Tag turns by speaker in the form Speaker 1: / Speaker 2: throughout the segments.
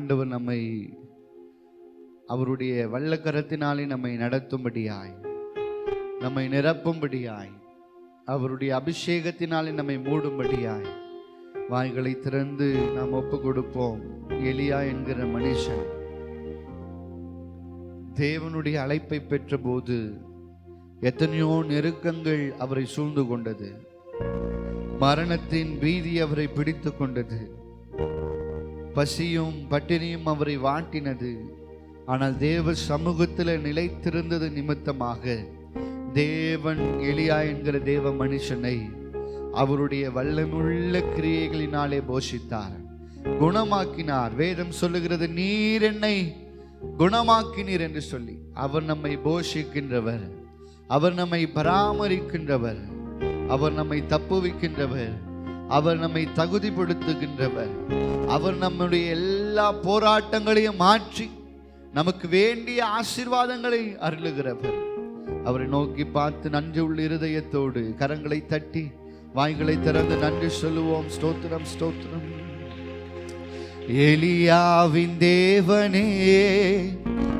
Speaker 1: ஆண்டவர் நம்மை அவருடைய வல்லக்கரத்தினாலே நம்மை நடத்தும்படியாய் நம்மை நிரப்பும்படியாய் அவருடைய அபிஷேகத்தினாலே நம்மை மூடும்படியாய் வாய்களை திறந்து நாம் ஒப்பு கொடுப்போம் எலியா என்கிற மனுஷன் தேவனுடைய அழைப்பை பெற்றபோது எத்தனையோ நெருக்கங்கள் அவரை சூழ்ந்து கொண்டது. மரணத்தின் பீதி அவரை பிடித்து கொண்டது. பசியும் பட்டினியும் அவரை வாட்டினது. ஆனால் தேவ சமூகத்தில் நிலைத்திருந்தது நிமித்தமாக தேவன் எலியா என்கிற தேவ மனுஷனை அவருடைய வல்லமுள்ள கிரியைகளினாலே போஷித்தார். குணமாக்கினார். வேதம் சொல்லுகிறது நீர் என்னை குணமாக்கினீர் என்று சொல்லி அவர் நம்மை போஷிக்கின்றவர். அவர் நம்மை பராமரிக்கின்றவர். அவர் நம்மை தப்புவிக்கின்றவர். அவர் நம்மை தகுதிப்படுத்துகின்றவர். அவர் நம்முடைய எல்லா போராட்டங்களையும் மாற்றி நமக்கு வேண்டிய ஆசீர்வாதங்களை அருளுகிறவர். அவரை நோக்கி பார்த்து நன்றி உள்ள இருதயத்தோடு கரங்களை தட்டி வாய்களை திறந்து நன்றி சொல்லுவோம். ஸ்தோத்திரம் ஸ்தோத்திரம். எலியாவின் தேவனே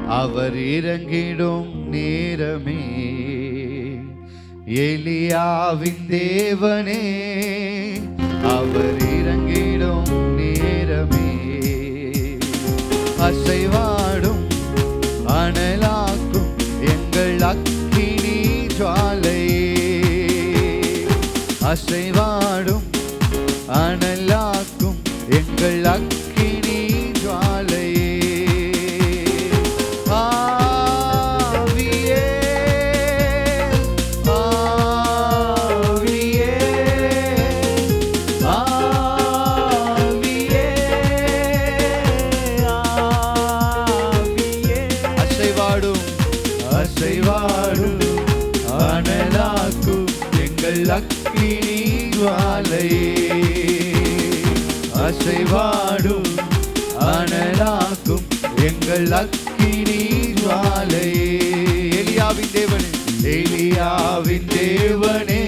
Speaker 1: அவர் இறங்கிடும் நேரமே. எலியாவின் தேவனே அவர் இறங்கிடும் நேரமே. அசைவாடும் அனலாக்கும் எங்கள் அக்கினி ஜுவாலையே. அசைவா ஜுவாலையே அசைவாடும் அனலாக்கும் எங்கள் அக்கினி ஜுவாலையே எலியாவின் தேவனே எலியாவின் தேவனே.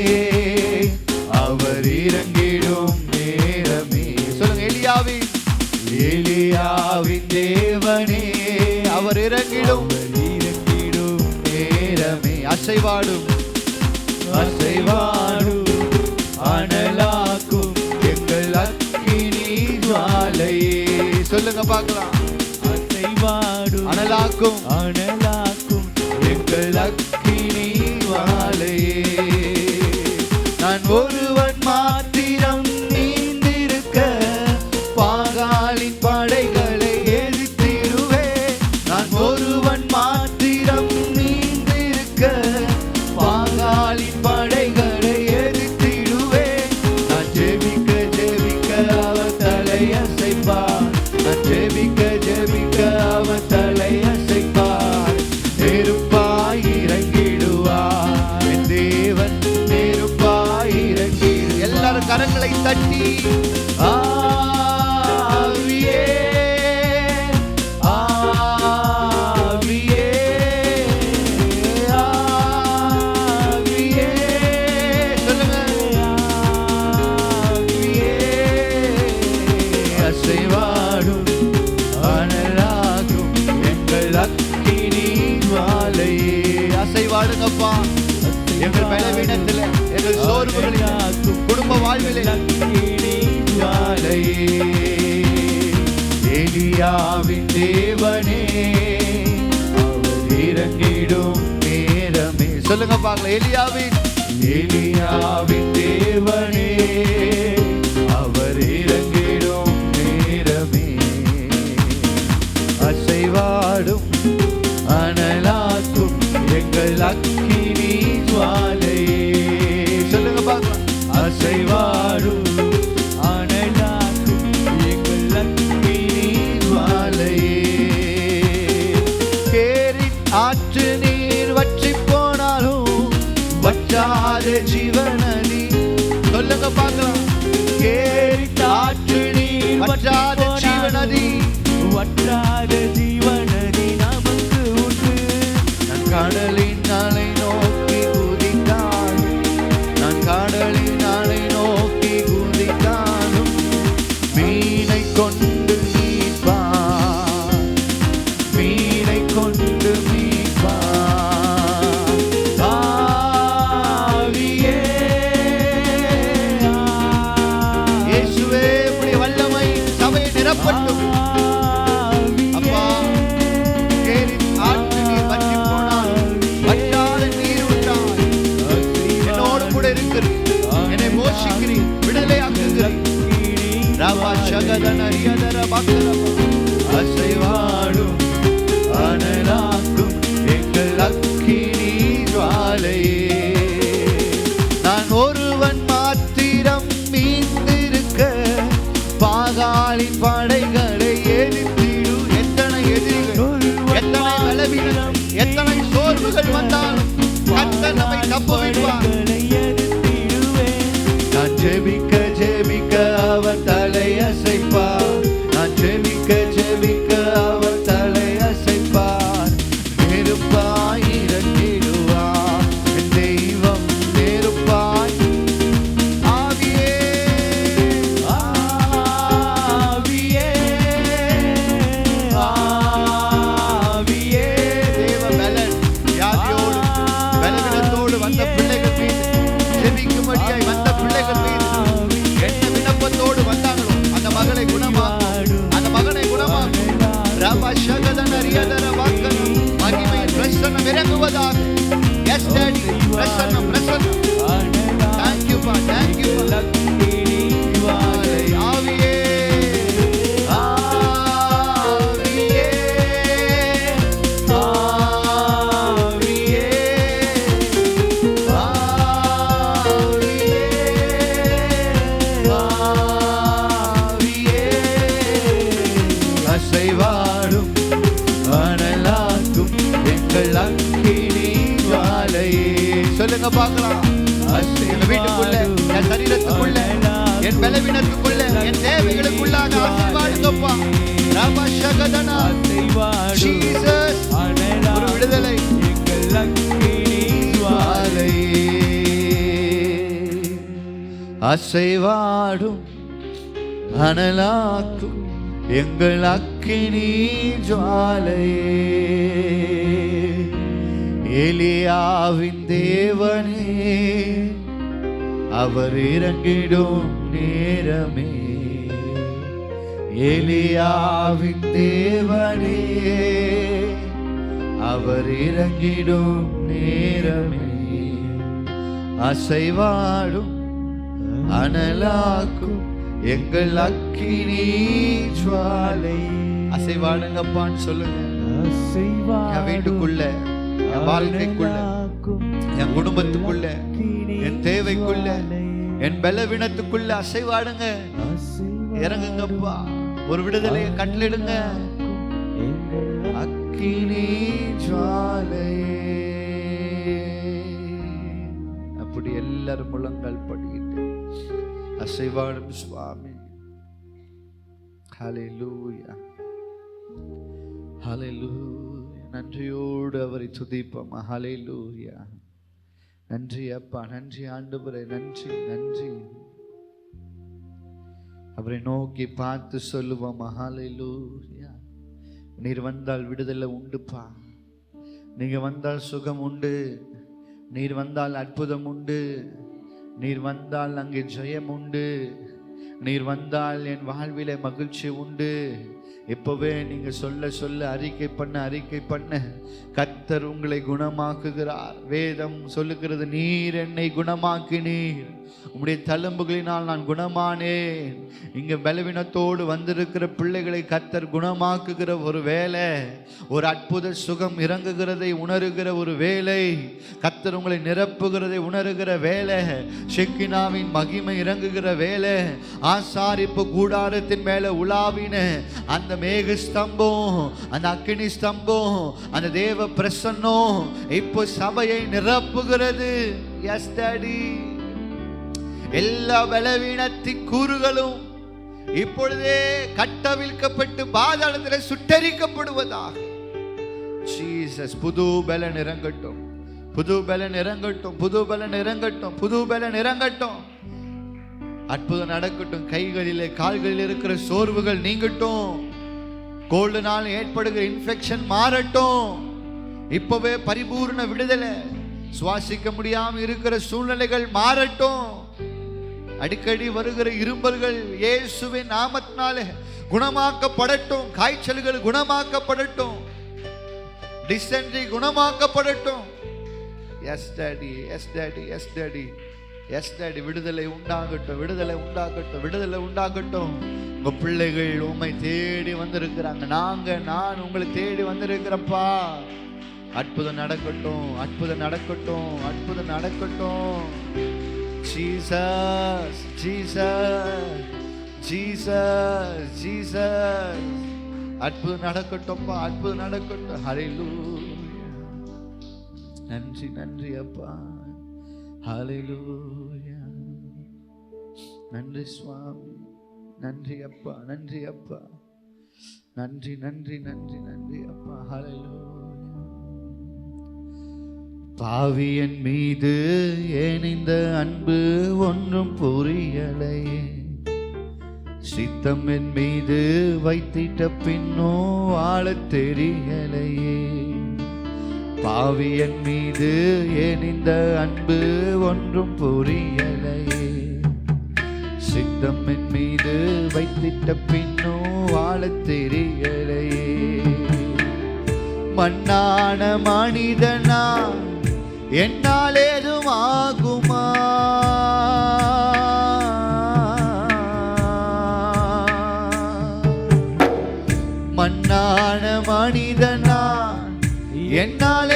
Speaker 1: அவர் இறங்கிடும் நேரமே. சொல்லுங்க எலியாவின் எலியாவின் தேவனே. அவர் இறங்கிடும். இறங்கிடும் நேரமே. அசைவாடும் அசைவாடும் சொல்லுங்க பார்க்கலாம்.
Speaker 2: அசைவாடும்
Speaker 1: அனலாக்கும்.
Speaker 2: அனலாக்கும்
Speaker 1: எங்கள் அக்கினி ஜுவாலையே நான் ஒருவன் வாழ்விலே எலியாவின் தேவனே அவர் இறங்கிடும் நேரமே. சொல்லுங்க பார்க்கலாம் எலியாவின் எலியாவின் தேவனே அவர் இறங்கிடும் நேரமே. அசைவாடும் அனலாக்கும் எங்கள் அக்கினி ஜுவாலையே வற்றாத ஜீவனதி சொல்லுங்க பார்க்கலாம். கேரின் ஆற்று நீர் வற்றாத ஜீவனதி
Speaker 2: வற்றாத
Speaker 1: சொல்லுங்க பார்க்கலாம். அசை- வீட்டுக்குள்ள என் சரீரத்துக்குள்ள என் பலவீனத்துக்குள்ள என் தேவைகளுக்குள்ளாக ஆசீர்வாடுங்கப்பா ரபா சகதனா. ஜீசஸ் ஒரு விடுதலை. அசைவாடும் அனலாக்கும் எங்கள் அக்கினி ஜுவாலையே. எலியாவின் தேவனே அவர் இறங்கிடும் நேரமே. எலியாவின் தேவனே அவர் இறங்கிடும் நேரமே. அசைவாடும் அனலாக்கும் எங்கள் அக்கினி ஜுவாலை. அசைவாடுங்கப்பான்னு சொல்லுங்க. என் வீட்டுக்குள்ள என் வாழ்க்கைக்குள்ள என் குடும்பத்துக்குள்ள என் தேவைக்குள்ள என் பலவீனத்துக்குள்ள அசைவாடுங்க. இறங்குங்கப்பா. ஒரு விடுதலையை கட்டளிடுங்க அக்கினி ஜுவாலையே. அப்படி எல்லாரும் முழங்கால் படிக்கிட்டு அசைவாடும் சுவாமி. ஹalleluya லூ நன்றியோடு அவரை துதிப்போம். ஹalleluya. நன்றி அப்பா நன்றி ஆண்டுபுரை நன்றி நன்றி. அவரை நோக்கி பார்த்து சொல்லுவோம். ஹalleluya. நீர் வந்தால் விடுதலை உண்டுப்பா. நீங்க வந்தால் சுகம் உண்டு. நீர் வந்தால் அற்புதம் உண்டு. நீர் வந்தால் அங்கே ஜெயம் உண்டு. நீர் வந்தால் என் வாழ்வில மகிழ்ச்சி உண்டு. இப்பவே நீங்க சொல்ல சொல்ல அறிக்கை பண்ண அறிக்கை பண்ண கத்தர் உங்களை குணமாக்குகிறார். வேதம் சொல்லுகிறது நீர் என்னை குணமாக்கினீர். உம்முடைய தழும்புகளினால் நான் குணமானேன். இங்க பலவீனத்தோடு வந்திருக்கிற பிள்ளைகளை கத்தர் குணமாக்குகிற ஒரு வேலை ஒரு அற்புத சுகம் இறங்குகிறதை உணருகிற ஒரு வேலை கத்தர் உங்களை நிரப்புகிறதை உணருகிற வேலை ஷெக்கினாவின் மகிமை இறங்குகிற வேலை ஆசாரிப்பு கூடாரத்தின் மேல உலாவின அந்த மேக ஸ்தம்பம் அந்த அக்கினி ஸ்தம்பம் அந்த தேவ பிரசன்னம் இப்போ சபையை நிரப்புகிறது. எஸ் டாடி எல்லா பலவீனத்தின் கூறுகளும் இப்பொழுதே கட்டவிழ்க்கப்பட்டு பாதாளத்தில் சுட்டரிக்கப்படுவதாக. ஜீசஸ் புது பலன் இறங்கட்டும். புது பலன் இறங்கட்டும் புது பலன் இறங்கட்டும் புது பலன் இறங்கட்டும். அற்புதம் நடக்கட்டும். கைகளிலே கால்களில் இருக்கிற சோர்வுகள் நீங்கட்டும். கோல்டுனால் ஏற்படுகிற இன்ஃபெக்ஷன் மாறட்டும். இப்பவே பரிபூர்ண விடுதலை. சுவாசிக்க முடியாம இருக்கிற சூழ்நிலைகள் மாறட்டும். அடிக்கடி வருகிற இரும்பல்கள் இயேசுவின் நாமத்தினாலே குணமாக்கப்படட்டும். காய்ச்சல்கள் குணமாக்கப்படட்டும். Dysentery குணமாக்கப்படட்டும். Yes daddy yes daddy yes daddy yes daddy விடுதலை உண்டாகட்டும் விடுதலை உண்டாகட்டும் விடுதலை உண்டாகட்டும். உங்க பிள்ளைகள் உண்மை தேடி வந்திருக்கிறாங்க. நாங்க நான் உங்களை தேடி வந்திருக்கிறப்பா. அற்புதம் நடக்கட்டும் அற்புதம் நடக்கட்டும் அற்புதம் நடக்கட்டும். ஜீசஸ் ஜீசஸ் ஜீசஸ் ஜீசஸ் அற்புதம் நடக்கட்டும்ப்பா அற்புதம் நடக்கட்டும். ஹரிலூ நன்றி நன்றி அப்பா. ஹalleluya நன்றி சுவாமி. நன்றி அப்பா நன்றி அப்பா. நன்றி நன்றி நன்றி நன்றி அப்பா. ஹalleluya பாவியன் மீது ஏனிந்த அன்பு ஒன்றும் புரியலையே. சித்தம் என் மீது வைத்திட்ட பின்னோ ஆளத் தெரியலையே. பாவியன் மீது ஏனிந்த அன்பு ஒன்றும் புரியலையே? சித்தம் என் மீது வைத்திட்ட பின்னோ ஆளத் தெரியலையே. மண்ணான மனிதனா என்னால் ஏதும் ஆகுமா? மண்ணான மனிதனா என்னால்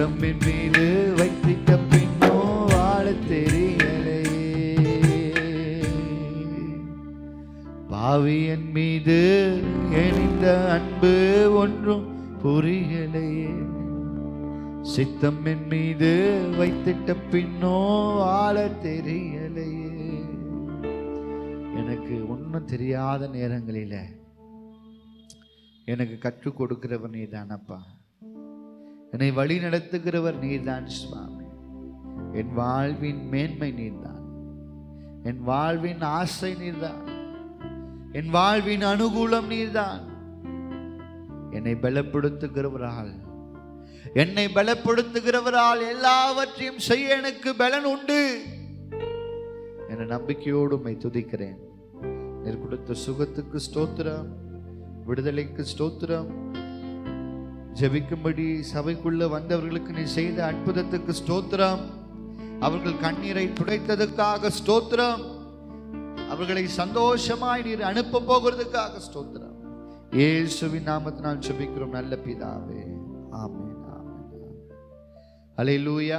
Speaker 1: தம்மின் மீது வைத்திட்ட பின்னோ வாழ தெரியலையே பாவியன் மீது எணிந்த அன்பு ஒன்றும் புரியலையே. சித்தம் என் மீது வைத்திட்ட பின்னோ வாழ தெரியலையே. எனக்கு ஒன்றும் தெரியாத நேரங்களில எனக்கு கற்றுக் கொடுக்கிறவன் நீ தானப்பா. என்னை வழி நடத்துகிறவர் நீர்தான் சுவாமி. என் வாழ்வின் மேன்மை நீர்தான். என் வாழ்வின் ஆசை நீர்தான். என் வாழ்வின் அனுகூலம் நீர்தான். என்னை பலப்படுத்துகிறவரால் என்னை பலப்படுத்துகிறவரால் எல்லாவற்றையும் செய்ய எனக்கு பலன் உண்டு என நம்பிக்கையோடு உண்மை துதிக்கிறேன். நீர் கொடுத்த சுகத்துக்கு ஸ்தோத்திரம் விடுதலைக்கு ஸ்தோத்திரம் ஜெபிக்கும்படி சபைக்குள்ள வந்தவர்களுக்கு நீ செய்த அற்புதத்துக்கு ஸ்தோத்திரம். அவர்கள் கண்ணீரை துடைத்ததுக்காக ஸ்தோத்திரம். அவர்களை சந்தோஷமாய் நீர் அனுப்ப போகிறதுக்காக ஸ்தோத்திரம். ஏசுவின் நாமத்தினால் ஜெபிக்கிறோம் நல்ல பிதாவே. ஆமே அலை லூயா